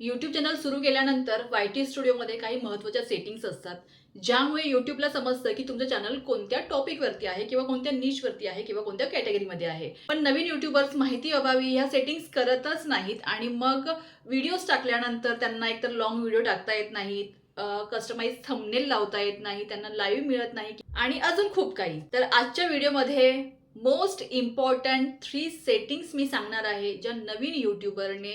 YouTube channel सुरू केल्यानंतर Y T स्टुडिओमध्ये काही महत्त्वाच्या सेटिंग्स असतात ज्यामुळे यूट्यूबला समजतं की तुमचं चॅनल कोणत्या टॉपिकवरती आहे किंवा कोणत्या निशवरती आहे किंवा कोणत्या कॅटेगरीमध्ये आहे. पण नवीन युट्यूबर्स माहिती अभावी ह्या सेटिंग्स करतच नाहीत आणि मग व्हिडिओज टाकल्यानंतर त्यांना एकतर लॉंग व्हिडिओ टाकता येत नाहीत कस्टमाइज थंबनेल लावता येत नाही त्यांना लाईव्ह मिळत नाही आणि अजून खूप काही. तर आजच्या व्हिडिओमध्ये मोस्ट इम्पॉर्टंट थ्री सेटिंग्स मी सांगणार आहे ज्या नवीन यूट्यूबरने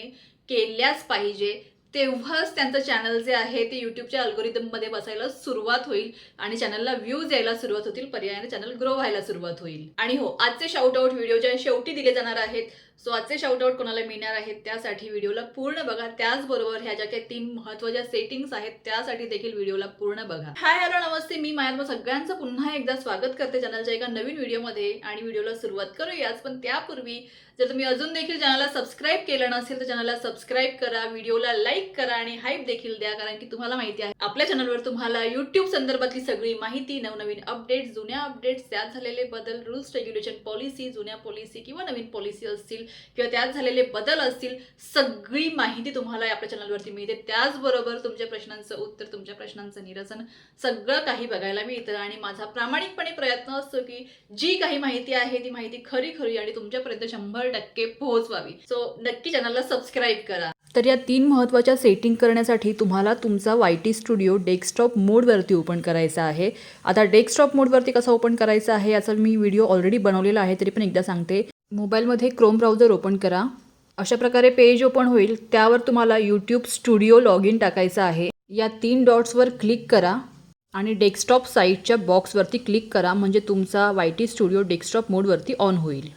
केल्याच पाहिजे. तेव्हाच त्यांचं चॅनल जे आहे ते यूट्यूबच्या अल्गोरिदममध्ये बसायला सुरुवात होईल आणि चॅनलला व्ह्यूज यायला सुरुवात होतील पर्यायाने चॅनल ग्रो व्हायला सुरुवात होईल. आणि हो आजचे शाउट आउट व्हिडिओच्या शेवटी दिले जाणार आहेत सो आजचे शाउटआउट कोणाला मिळणार आहेत त्यासाठी व्हिडिओला पूर्ण बघा. त्याचबरोबर ह्या ज्या काही तीन महत्त्वाच्या सेटिंग्स आहेत त्यासाठी देखील व्हिडिओला पूर्ण बघा. हाय हॅलो नमस्ते. मी मायात्मा सगळ्यांचं पुन्हा एकदा स्वागत करते चॅनलच्या एका नवीन व्हिडिओमध्ये आणि व्हिडिओला सुरुवात करूयाच पण त्यापूर्वी जर तुम्ही अजून देखील चॅनलला सबस्क्राईब केलं नसेल तर चॅनलला सबस्क्राईब करा व्हिडिओला लाईक करा आणि हाईप देखील द्या कारण की तुम्हाला माहिती आहे आपल्या चॅनलवर तुम्हाला युट्यूब संदर्भातली सगळी माहिती नवनवीन अपडेट्स जुन्या अपडेट्स त्यात झालेले बदल रूल्स रेग्युलेशन पॉलिसी जुन्या पॉलिसी किंवा नवीन पॉलिसी असतील किंवा त्यात झालेले बदल असतील सगळी माहिती तुम्हाला आपल्या चॅनलवरती मिळते. त्याचबरोबर तुमच्या प्रश्नांचं उत्तर तुमच्या प्रश्नांचं निरसन सगळं काही बघायला मिळतं. आणि माझा प्रामाणिकपणे प्रयत्न असतो की जी काही माहिती आहे ती माहिती खरी खरी आणि तुमच्यापर्यंत शंभर टक्के पोहोचवावी. सो नक्की चॅनलला सबस्क्राईब करा. तर या तीन महत्त्वाच्या सेटिंग करण्यासाठी तुम्हाला तुमचा वाय टी स्टुडिओ डेस्कटॉप मोडवरती ओपन करायचा आहे. आता डेस्कटॉप मोडवरती कसा ओपन करायचा आहे याचा मी व्हिडिओ ऑलरेडी बनवलेला आहे तरी पण एकदा सांगते. मोबाईलमध्ये क्रोम ब्राउझर ओपन करा. अशा प्रकारे पेज ओपन होईल त्यावर तुम्हाला यूट्यूब स्टुडिओ लॉग इन टाकायचं आहे. या तीन डॉट्सवर क्लिक करा आणि डेस्कटॉप साईटच्या बॉक्सवरती क्लिक करा म्हणजे तुमचा वाय टी स्टुडिओ डेस्कटॉप मोडवरती ऑन होईल.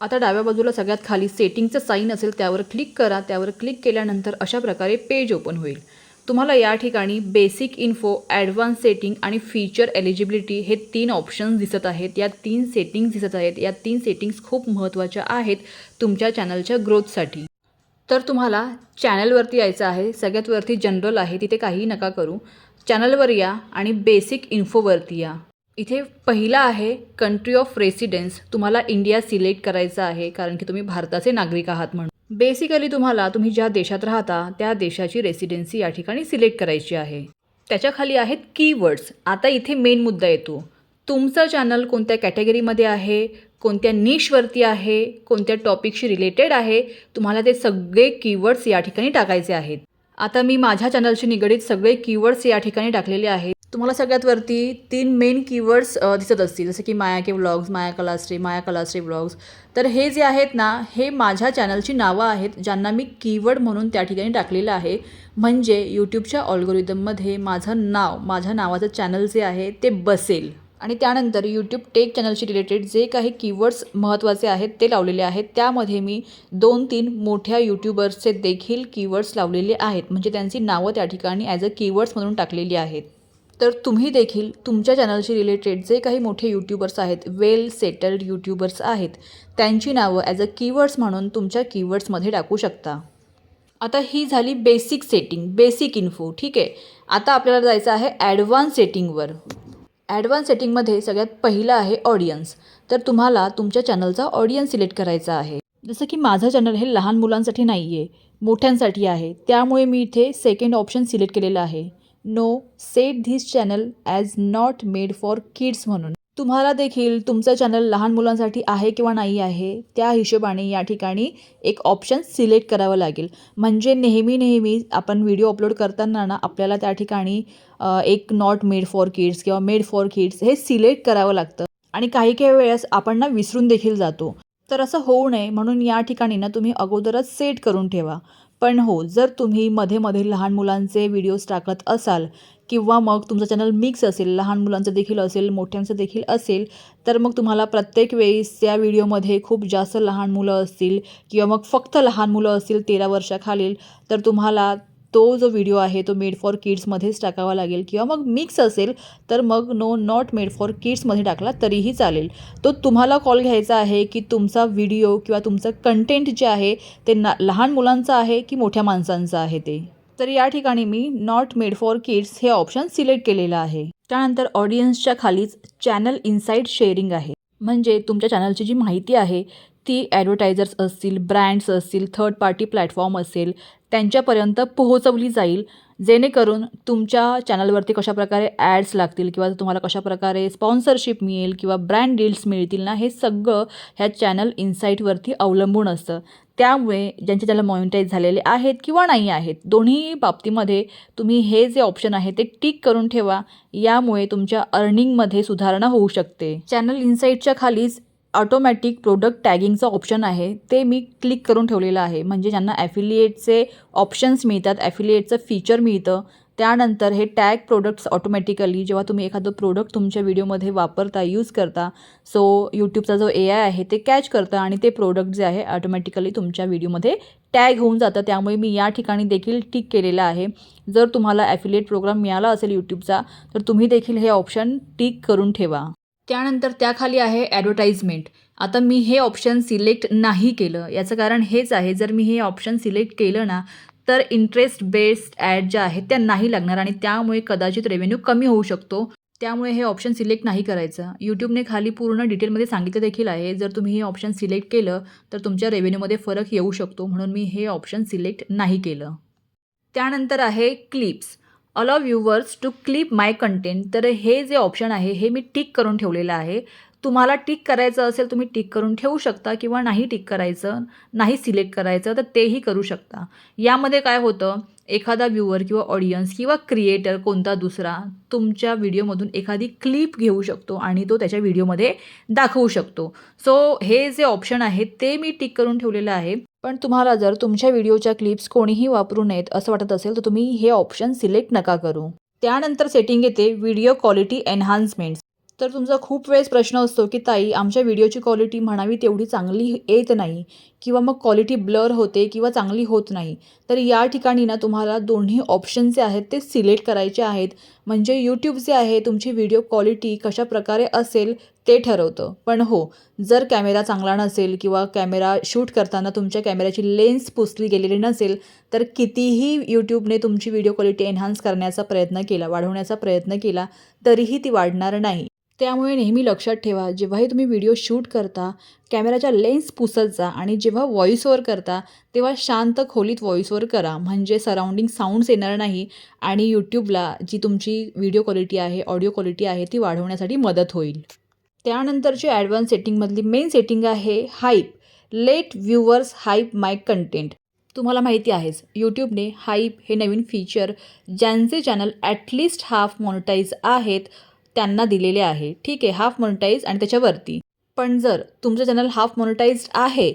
आता डाव्या बाजूला सगळ्यात खाली सेटिंगचं साईन असेल त्यावर क्लिक करा. त्यावर क्लिक केल्यानंतर अशा प्रकारे पेज ओपन होईल. तुम्हाला या ठिकाणी बेसिक इन्फो ॲडव्हान्स सेटिंग आणि फीचर एलिजिबिलिटी हे तीन ऑप्शन्स दिसत आहेत. या तीन सेटिंग्स दिसत आहेत. या तीन सेटिंग्स खूप महत्त्वाच्या आहेत तुमच्या चॅनलच्या ग्रोथसाठी तर तुम्हाला चॅनलवरती यायचं आहे. सगळ्यात वरती जनरल आहे. तिथे काही नका करू. चॅनलवर या आणि बेसिक इन्फोवरती या. इथे पहिला आहे कंट्री ऑफ रेसिडेन्स तुम्हाला इंडिया सिलेक्ट करायचं आहे. कारण की तुम्ही भारताचे नागरिक आहात म्हणून. बेसिकली तुम्हाला तुम्ही ज्या देशात राहता त्या देशाची रेसिडेन्सी या ठिकाणी सिलेक्ट करायची आहे. त्याच्याखाली आहेत कीवर्ड्स आता इथे मेन मुद्दा येतो. तुमचं चॅनल कोणत्या कॅटेगरीमध्ये आहे? कोणत्या निशवरती आहे? कोणत्या टॉपिकशी रिलेटेड आहे? तुम्हाला ते सगळे कीवर्ड्स या ठिकाणी टाकायचे आहेत. आता मी माझ्या चॅनलशी निगडीत सगळे कीवर्ड्स या ठिकाणी टाकलेले आहेत. तुम्हाला सगळ्यात वरती तीन मेन कीवर्ड्स दिसत असतील. जसं की Maya K vlogs Maya Kalashri Maya Kalashri vlogs तर हे जे आहेत ना हे माझ्या चॅनलची नावं आहेत ज्यांना मी कीवर्ड म्हणून त्या ठिकाणी टाकलेलं आहे. म्हणजे यूट्यूबच्या ऑल्गोरिदममध्ये माझं नाव माझ्या नावाचं चॅनल जे आहे ते बसेल. आणि त्यानंतर यूट्यूब टेक चॅनलशी रिलेटेड जे काही कीवर्ड्स महत्त्वाचे आहेत ते लावलेले आहेत. त्यामध्ये मी दोन तीन मोठ्या यूट्यूबर्सचे देखील कीवर्ड्स लावलेले आहेत. म्हणजे त्यांची नावं त्या ठिकाणी ॲज अ कीवर्ड्स म्हणून टाकलेली आहेत. तर तुम्ही देखील तुमच्या चॅनलशी रिलेटेड जे काही मोठे यूट्यूबर्स आहेत वेल सेटल्ड यूट्यूबर्स आहेत त्यांची नावं ॲज अ कीवर्ड्स म्हणून तुमच्या कीवर्ड्समध्ये टाकू शकता. आता ही झाली बेसिक सेटिंग बेसिक इन्फो ठीक आहे? आता आपल्याला जायचं आहे ॲडव्हान्स सेटिंगवर ॲडव्हान्स सेटिंगमध्ये सगळ्यात पहिलं आहे ऑडियन्स तर तुम्हाला तुमच्या चॅनलचा ऑडियन्स सिलेक्ट करायचा आहे. जसं की माझं चॅनल हे लहान मुलांसाठी नाही आहे मोठ्यांसाठी आहे. त्यामुळे मी इथे सेकंड ऑप्शन सिलेक्ट केलेलं आहे. No set this channel as not made for kids म्हणून. तुम्हाला देखील तुमचं चॅनल लहान मुलांसाठी आहे किंवा नाही आहे त्या हिशोबाने या ठिकाणी एक ऑप्शन सिलेक्ट करावं लागेल. म्हणजे नेहमी नेहमी आपण व्हिडिओ अपलोड करताना ना आपल्याला त्या ठिकाणी एक नॉट मेड फॉर किड्स किंवा मेड फॉर किड्स हे सिलेक्ट करावं लागतं. आणि काही काही वेळेस आपण ना विसरून देखील जातो. तर असं होऊ नये म्हणून या ठिकाणी ना तुम्ही अगोदरच सेट करून ठेवा. पण हो जर तुम्ही मध्ये मध्ये लहान मुलांचे व्हिडिओज टाकत असाल किंवा मग तुमचं चॅनल मिक्स असेल लहान मुलांचं देखील असेल मोठ्यांचं देखील असेल तर मग तुम्हाला प्रत्येक वेळेस त्या व्हिडिओमध्ये खूप जास्त लहान मुलं असतील किंवा मग फक्त लहान मुलं असतील तेरा वर्षाखालील तर तुम्हाला तो जो व्हिडिओ आहे तो मेड फॉर किड्समध्येच टाकावा लागेल किंवा मग मिक्स असेल तर मग नो नॉट मेड फॉर किड्समध्ये टाकला तरीही चालेल. तो तुम्हाला कॉल घ्यायचा आहे की तुमचा व्हिडिओ किंवा तुमचं कंटेंट जे आहे ते ना लहान मुलांचं आहे की मोठ्या माणसांचं आहे ते? तर या ठिकाणी मी नॉट मेड फॉर किड्स हे ऑप्शन सिलेक्ट केलेलं आहे. त्यानंतर ऑडियन्सच्या खालीच चॅनल इन्साईट शेअरिंग आहे. म्हणजे तुमच्या चॅनलची जी माहिती आहे ती ॲडव्हर्टायझर्स असतील ब्रँड्स असतील थर्ड पार्टी प्लॅटफॉर्म असेल त्यांच्यापर्यंत पोहोचवली जाईल जेणेकरून तुमच्या चॅनलवरती कशाप्रकारे ॲड्स लागतील किंवा तुम्हाला कशाप्रकारे स्पॉन्सरशिप मिळेल किंवा ब्रँड डील्स मिळतील ना हे सगळं ह्या चॅनल इन्साईटवरती अवलंबून असतं. त्यामुळे ज्यांचे त्याला मॉनिटाईज झालेले आहेत किंवा नाही आहेत दोन्ही बाबतीमध्ये तुम्ही हे जे ऑप्शन आहे ते टिक करून ठेवा. यामुळे तुमच्या अर्निंगमध्ये सुधारणा होऊ शकते. चॅनल इन्साईटच्या खालीच ऑटोमॅटिक प्रोडक्ट टॅगिंगचं ऑप्शन आहे. ते मी क्लिक करून ठेवलेलं आहे. म्हणजे ज्यांना ॲफिलिएटचे ऑप्शन्स मिळतात ॲफिलिएटचं फीचर मिळतं त्यानंतर हे टॅग प्रोडक्ट्स ऑटोमॅटिकली जेव्हा तुम्ही एखादं प्रोडक्ट तुमच्या व्हिडिओमध्ये वापरता यूज करता सो यूट्यूबचा जो ए आय आहे ते कॅच करतं आणि ते प्रोडक्ट जे आहे ऑटोमॅटिकली तुमच्या व्हिडिओमध्ये टॅग होऊन जातं. त्यामुळे मी या ठिकाणी देखील टिक केलेलं आहे. जर तुम्हाला ॲफिलिएट प्रोग्राम मिळाला असेल यूट्यूबचा तर तुम्ही देखील हे ऑप्शन टिक करून ठेवा. त्यानंतर त्याखाली आहे ॲडव्हर्टाईजमेंट आता मी हे ऑप्शन सिलेक्ट नाही केलं. याचं कारण हेच आहे जर मी हे ऑप्शन सिलेक्ट केलं ना तर इंटरेस्ट बेस्ड ॲड ज्या आहेत त्या नाही लागणार आणि त्यामुळे कदाचित रेव्हेन्यू कमी होऊ शकतो. त्यामुळे हे ऑप्शन सिलेक्ट नाही करायचं. यूट्यूबने खाली पूर्ण डिटेलमध्ये सांगितलं देखील आहे जर तुम्ही हे ऑप्शन सिलेक्ट केलं तर तुमच्या रेव्हेन्यूमध्ये फरक येऊ शकतो म्हणून मी हे ऑप्शन सिलेक्ट नाही केलं. त्यानंतर आहे clips allow viewers to clip my content तर हे जे ऑप्शन आहे हे मी टिक करून ठेवलेलं आहे. तुम्हाला टिक करायचं असेल तुम्ही टिक करून ठेवू शकता किंवा नाही टिक करायचं नाही सिलेक्ट करायचं तर तेही करू शकता. यामध्ये काय होतं? एखादा व्ह्युअर किंवा ऑडियन्स किंवा क्रिएटर कोणता दुसरा तुमच्या व्हिडिओमधून एखादी क्लिप घेऊ शकतो आणि तो त्याच्या व्हिडिओमध्ये दाखवू शकतो. सो हे जे ऑप्शन आहे ते मी टिक करून ठेवलेलं आहे. पण तुम्हाला जर तुमच्या व्हिडिओच्या क्लिप्स कोणीही वापरू नयेत असं वाटत असेल तर तुम्ही हे ऑप्शन सिलेक्ट नका करू. त्यानंतर सेटिंग येते व्हिडिओ क्वालिटी एन्हान्समेंट्स तर तुमचा खूप वेळेस प्रश्न असतो की ताई आमच्या व्हिडिओची क्वालिटी म्हणावी तेवढी चांगली येत नाही किंवा मग क्वालिटी ब्लर होते किंवा चांगली होत नाही. तर या ठिकाणी ना तुम्हाला दोन्ही ऑप्शन जे आहेत ते सिलेक्ट करायचे आहेत. म्हणजे यूट्यूब जे आहे तुमची व्हिडिओ क्वालिटी कशा प्रकारे असेल ते ठरवतं. पण हो जर कॅमेरा चांगला नसेल किंवा कॅमेरा शूट करताना तुमच्या कॅमेऱ्याची लेन्स पुसली गेलेली नसेल तर कितीही यूट्यूबने तुमची व्हिडिओ क्वालिटी एन्हान्स करण्याचा प्रयत्न केला वाढवण्याचा प्रयत्न केला तरीही ती वाढणार नाही. त्यामुळे नेहमी लक्षात ठेवा जेव्हाही तुम्ही व्हिडिओ शूट करता कॅमेराच्या लेन्स पुसत जा आणि जेव्हा व्हॉईस ओवर करता तेव्हा शांत खोलीत व्हॉईस ओवर करा. म्हणजे सराउंडिंग साऊंड्स येणार नाही आणि यूट्यूबला जी तुमची व्हिडिओ क्वालिटी आहे ऑडिओ क्वालिटी आहे ती वाढवण्यासाठी मदत होईल. त्यानंतरची ॲडव्हान्स सेटिंगमधली मेन सेटिंग आहे hype let viewers hype my content. तुम्हाला माहिती आहेच यूट्यूबने हाईप हे नवीन फीचर ज्यांचे channel at least half monetise आहेत त्यांना दिलेले आहे. ठीक आहे हाफ मॉनिटाईज आणि त्याच्यावरती. पण जर तुमचं चॅनल हाफ मॉनिटाईज्ड आहे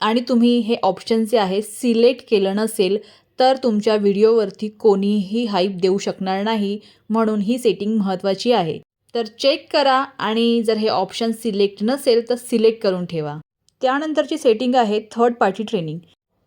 आणि तुम्ही हे ऑप्शन जे आहे सिलेक्ट केलं नसेल तर तुमच्या व्हिडिओवरती कोणीही हाईप देऊ शकणार नाही. म्हणून ही सेटिंग महत्त्वाची आहे. तर चेक करा आणि जर हे ऑप्शन सिलेक्ट नसेल तर सिलेक्ट करून ठेवा. त्यानंतरची सेटिंग आहे थर्ड पार्टी ट्रेनिंग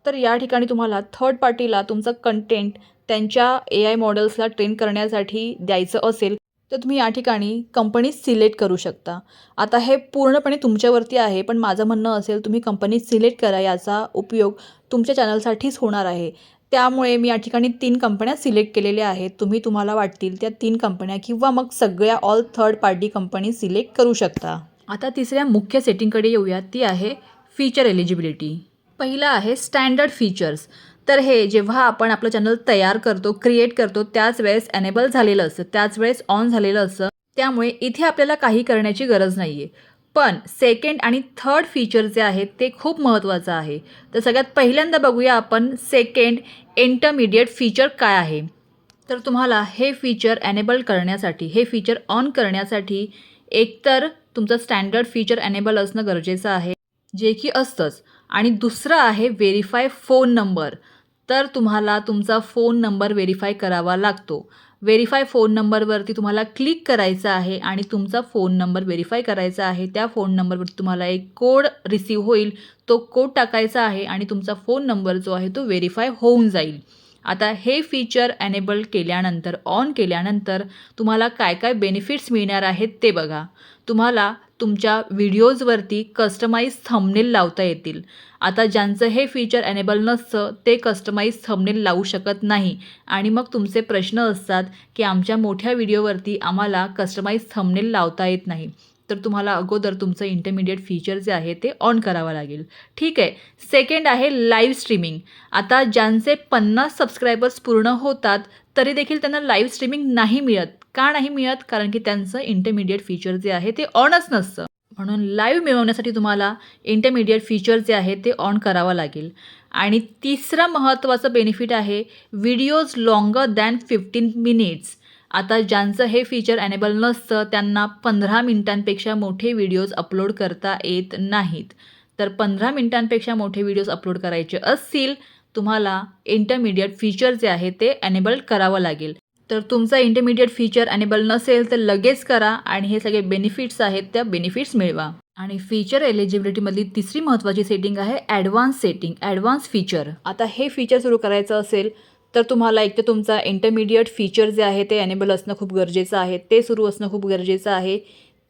तर या ठिकाणी तुम्हाला थर्ड पार्टीला तुमचं कंटेंट त्यांच्या ए आय मॉडेल्सला ट्रेन करण्यासाठी द्यायचं असेल तर तुम्ही या ठिकाणी कंपनी सिलेक्ट करू शकता. आता हे पूर्णपणे तुमच्यावरती आहे पण माझं म्हणणं असेल तुम्ही कंपनी सिलेक्ट करा याचा उपयोग तुमच्या चॅनलसाठीच होणार आहे. त्यामुळे मी या ठिकाणी तीन कंपन्या सिलेक्ट केलेल्या आहेत. तुम्ही तुम्हाला वाटतील त्या तीन कंपन्या किंवा मग सगळ्या all third party company select करू शकता. आता तिसऱ्या मुख्य सेटिंगकडे येऊया. ती आहे फीचर एलिजिबिलिटी पहिलं आहे स्टँडर्ड फीचर्स तर हे जेव्हा आपण आपलं चॅनल तयार करतो क्रिएट करतो त्याच वेळेस एनेबल झालेलं असतं त्याच वेळेस ऑन झालेलं असतं. त्यामुळे इथे आपल्याला काही करण्याची गरज नाही आहे पण सेकंड आणि थर्ड फीचर जे आहेत ते खूप महत्त्वाचं आहे. तर सगळ्यात पहिल्यांदा बघूया आपण सेकंड इंटरमिडिएट फीचर काय आहे. तर तुम्हाला हे फीचर एनेबल करण्यासाठी हे फीचर ऑन करण्यासाठी एकतर तुमचं स्टँडर्ड फीचर एनेबल असणं गरजेचं आहे जे की असतंच. आणि दुसरं आहे व्हेरीफाय फोन नंबर तर तुम्हाला तुमचा फोन नंबर व्हेरीफाय करावा लागतो. व्हेरीफाय फोन नंबरवरती तुम्हाला क्लिक करायचं आहे आणि तुमचा फोन नंबर व्हेरीफाय करायचा आहे. त्या फोन नंबरवरती तुम्हाला एक कोड रिसीव होईल. तो कोड टाकायचा आहे आणि तुमचा फोन नंबर जो आहे तो व्हेरीफाय होऊन जाईल. आता हे फीचर एनेबल केल्यानंतर ऑन केल्यानंतर तुम्हाला काय काय बेनिफिट्स मिळणार आहेत ते बघा. तुम्हाला तुमच्या व्हिडिओजवरती कस्टमाईज थंबनेल लावता येतील. आता ज्यांचं हे फीचर एनेबल नसतं ते कस्टमाईज थंबनेल लावू शकत नाही. आणि मग तुमचे प्रश्न असतात की आमच्या मोठ्या व्हिडिओवरती आम्हाला कस्टमाईज थंबनेल लावता येत नाही. तर तुम्हाला अगोदर तुमचं इंटरमिडिएट फीचर जे आहे ते ऑन करावं लागेल. ठीक आहे. सेकंड आहे लाईव्ह स्ट्रीमिंग आता ज्यांचे पन्नास सबस्क्रायबर्स पूर्ण होतात तरी देखील त्यांना लाईव्ह स्ट्रीमिंग नाही मिळत. का नाही मिळत? कारण की त्यांचं इंटरमिडिएट फीचर जे आहे ते ऑनच नसतं. म्हणून लाईव्ह मिळवण्यासाठी तुम्हाला इंटरमिडिएट फीचर जे आहे ते ऑन करावं लागेल. आणि तिसरा महत्त्वाचं बेनिफिट आहे videos longer than fifteen minutes आता ज्यांचं हे फीचर ॲनेबल नसतं त्यांना पंधरा मिनिटांपेक्षा मोठे व्हिडिओज अपलोड करता येत नाहीत. तर पंधरा मिनिटांपेक्षा मोठे व्हिडिओज अपलोड करायचे असतील तुम्हाला इंटरमिडिएट फीचर जे आहे ते ॲनेबल करावं लागेल. तर तुमचा इंटरमिडिएट फीचर ॲनेबल नसेल तर लगेच करा आणि हे सगळे बेनिफिट्स आहेत त्या बेनिफिट्स मिळवा. आणि फीचर एलिजिबिलिटीमधली तिसरी महत्त्वाची सेटिंग आहे ॲडव्हान्स सेटिंग ॲडव्हान्स फीचर आता हे फीचर सुरू करायचं असेल तर तुम्हाला एक तर तुमचा इंटरमिडिएट फीचर जे आहे ते एनेबल असणं खूप गरजेचं आहे ते सुरू असणं खूप गरजेचं आहे.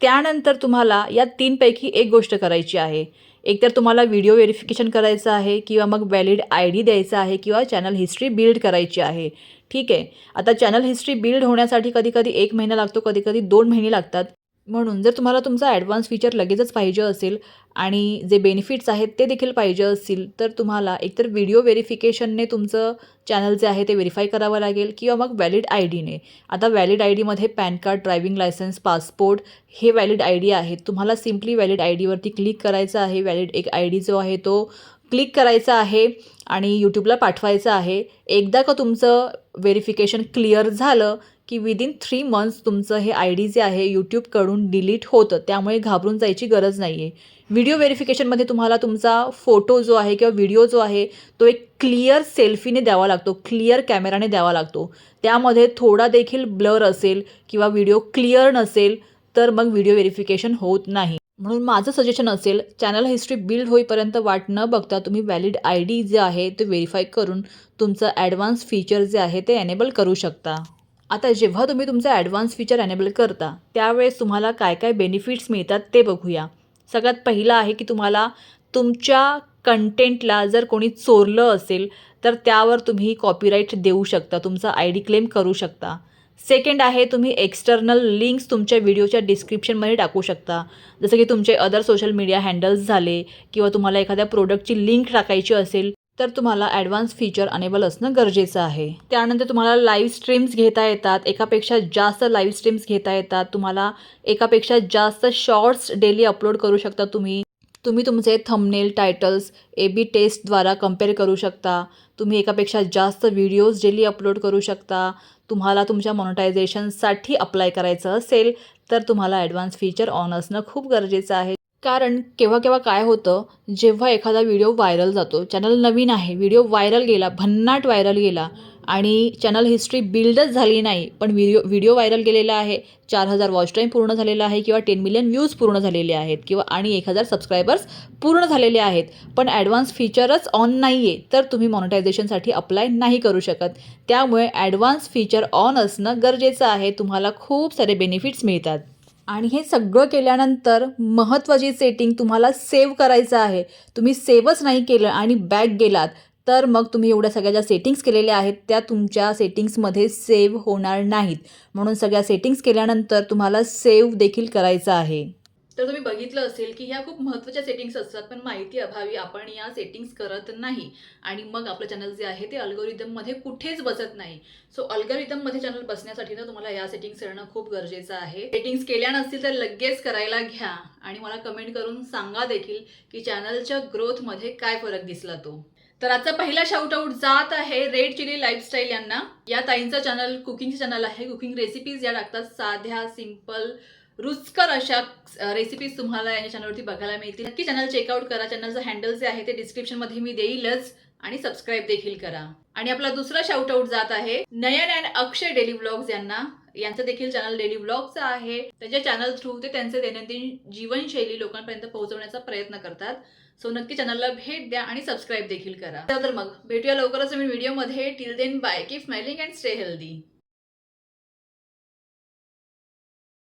त्यानंतर तुम्हाला या तीनपैकी एक गोष्ट करायची आहे. एकतर तुम्हाला व्हिडिओ व्हेरिफिकेशन करायचं आहे किंवा मग व्हॅलिड आय डी द्यायचा आहे किंवा चॅनल हिस्ट्री बिल्ड करायची आहे. ठीक आहे? आता चॅनल हिस्ट्री बिल्ड होण्यासाठी कधीकधी एक महिना लागतो कधीकधी दोन महिने लागतात. म्हणून जर तुम्हाला तुमचा ॲडव्हान्स फीचर लगेचच पाहिजे असेल आणि जे बेनिफिट्स आहेत ते देखील पाहिजे असतील तर तुम्हाला एकतर व्हिडिओ व्हेरिफिकेशनने तुमचं चॅनल जे आहे ते व्हेरीफाय करावं लागेल किंवा मग व्हॅलिड आय डीने आता व्हॅलिड आय डीमध्ये PAN card driving licence passport हे व्हॅलिड आय डी आहेत. तुम्हाला सिम्पली व्हॅलिड आय डीवरती क्लिक करायचं आहे. व्हॅलिड एक आय डी जो आहे तो क्लिक करायचा आहे आणि यूट्यूबला पाठवायचं आहे. एकदा का तुमचं व्हेरिफिकेशन क्लिअर झालं की विदिन थ्री मंथ्स तुमचं हे आय डी जे आहे यूट्यूबकडून डिलीट होतं. त्यामुळे घाबरून जायची गरज नाही आहे व्हिडिओ व्हेरिफिकेशनमध्ये तुम्हाला तुमचा फोटो जो आहे किंवा व्हिडिओ जो आहे तो एक क्लिअर सेल्फीने द्यावा लागतो. क्लिअर कॅमेराने द्यावा लागतो. त्यामध्ये थोडा देखील ब्लर असेल किंवा व्हिडिओ क्लिअर नसेल तर मग व्हिडिओ व्हेरिफिकेशन होत नाही. म्हणून माझं सजेशन असेल चॅनल हिस्ट्री बिल्ड होईपर्यंत वाट न बघता तुम्ही व्हॅलिड आय डी जे आहे ते व्हेरीफाय करून तुमचं ॲडव्हान्स फीचर जे आहे ते एनेबल करू शकता. आता जेव्हा तुम्ही तुमचं ॲडव्हान्स फीचर एनेबल करता त्यावेळेस तुम्हाला काय काय बेनिफिट्स मिळतात ते बघूया. सगळ्यात पहिलं आहे की तुम्हाला तुमच्या कंटेंटला जर कोणी चोरलं असेल तर त्यावर तुम्ही कॉपीराईट देऊ शकता तुमचा आय डी क्लेम करू शकता. सेकंड आहे तुम्ही एक्सटर्नल लिंक्स तुमच्या व्हिडिओच्या डिस्क्रिप्शनमध्ये टाकू शकता. जसं की तुमचे अदर सोशल मीडिया हँडल्स झाले किंवा तुम्हाला एखाद्या प्रोडक्टची लिंक टाकायची असेल तर तुम्हाला ॲडव्हान्स फीचर अनेबल असणं गरजेचं आहे. त्यानंतर तुम्हाला लाईव्ह स्ट्रीम्स घेता येतात. एकापेक्षा जास्त लाईव्ह स्ट्रीम्स घेता येतात. तुम्हाला एकापेक्षा जास्त शॉर्ट्स डेली अपलोड करू शकता तुम्ही. तुम्ही तुमचे थंबनेल टायटल्स ए बी टेस्टद्वारा कंपेअर करू शकता. तुम्ही एकापेक्षा जास्त व्हिडिओज डेली अपलोड करू शकता. तुम्हाला तुमच्या मॉनिटायझेशनसाठी अप्लाय करायचं असेल तर तुम्हाला ॲडव्हान्स फीचर ऑन असणं खूप गरजेचं आहे. कारण केव्हा केव्हा काय होतं जेव्हा एखादा व्हिडिओ व्हायरल जातो चॅनल नवीन आहे व्हिडिओ व्हायरल गेला भन्नाट व्हायरल गेला आणि चॅनल हिस्ट्री बिल्डच झाली नाही पण व्हिडिओ व्हिडिओ व्हायरल गेलेला आहे चार हजार वॉच टाईम पूर्ण झालेला आहे किंवा टेन मिलियन व्ह्यूज पूर्ण झालेले आहेत किंवा आणि एक हजार सबस्क्रायबर्स पूर्ण झालेले आहेत पण ॲडव्हान्स फीचरच ऑन नाही आहे तर तुम्ही मॉनिटायझेशनसाठी अप्लाय नाही करू शकत. त्यामुळे ॲडव्हान्स फीचर ऑन असणं गरजेचं आहे तुम्हाला खूप सारे बेनिफिट्स मिळतात. आणि हे सगळं केल्यानंतर महत्त्वाची सेटिंग तुम्हाला सेव्ह करायचं आहे. तुम्ही सेवच नाही केलं आणि बॅक गेलात तर मग तुम्ही एवढ्या सगळ्या ज्या सेटिंग्स केलेल्या आहेत त्या तुमच्या सेटिंग्समध्ये सेव्ह होणार नाहीत. म्हणून सगळ्या सेटिंग्स केल्यानंतर तुम्हाला सेव्ह देखील करायचं आहे. तर तुम्ही बघितलं असेल की ह्या खूप महत्त्वाच्या सेटिंग्स असतात पण माहिती अभावी आपण या सेटिंग्स करत नाही. आणि मग आपलं चॅनल जे आहे ते अल्गोरिदममध्ये कुठेच बसत नाही. सो अल्गोरिदममध्ये चॅनल बसण्यासाठी ना तुम्हाला या सेटिंग्स करणं खूप गरजेचं आहे. सेटिंग्स केल्या नसतील तर लगेच करायला घ्या. आणि मला कमेंट करून सांगा देखील की चॅनलच्या ग्रोथमध्ये काय फरक दिसला तो. तर आजचा पहिला शाउट आउट जात आहे रेड चिली लाईफस्टाईल यांना. या ताईंचं चॅनल कुकिंगचं चॅनल आहे. कुकिंग रेसिपीज या टाकतात साध्या सिंपल रुचकर अशा रेसिपीज तुम्हाला या चॅनलवरती बघायला मिळतील. नक्की चॅनल चेकआउट करा. चॅनलचं हँडल जे आहे ते डिस्क्रिप्शनमध्ये मी देईलच. आणि सबस्क्राईब देखील करा. आणि आपला दुसरा शाउट आउट जात आहे Nayan and Akshay daily blogs यांना. यांचं देखील चॅनल डेली व्लॉगचं आहे. त्यांच्या चॅनल थ्रू ते त्यांचे दैनंदिन जीवनशैली लोकांपर्यंत पोहोचवण्याचा प्रयत्न करतात. सो नक्की चॅनलला भेट द्या आणि सबस्क्राईब देखील करा. तर मग भेटूया लवकरच मी व्हिडिओमध्ये till then bye keep smiling and stay healthy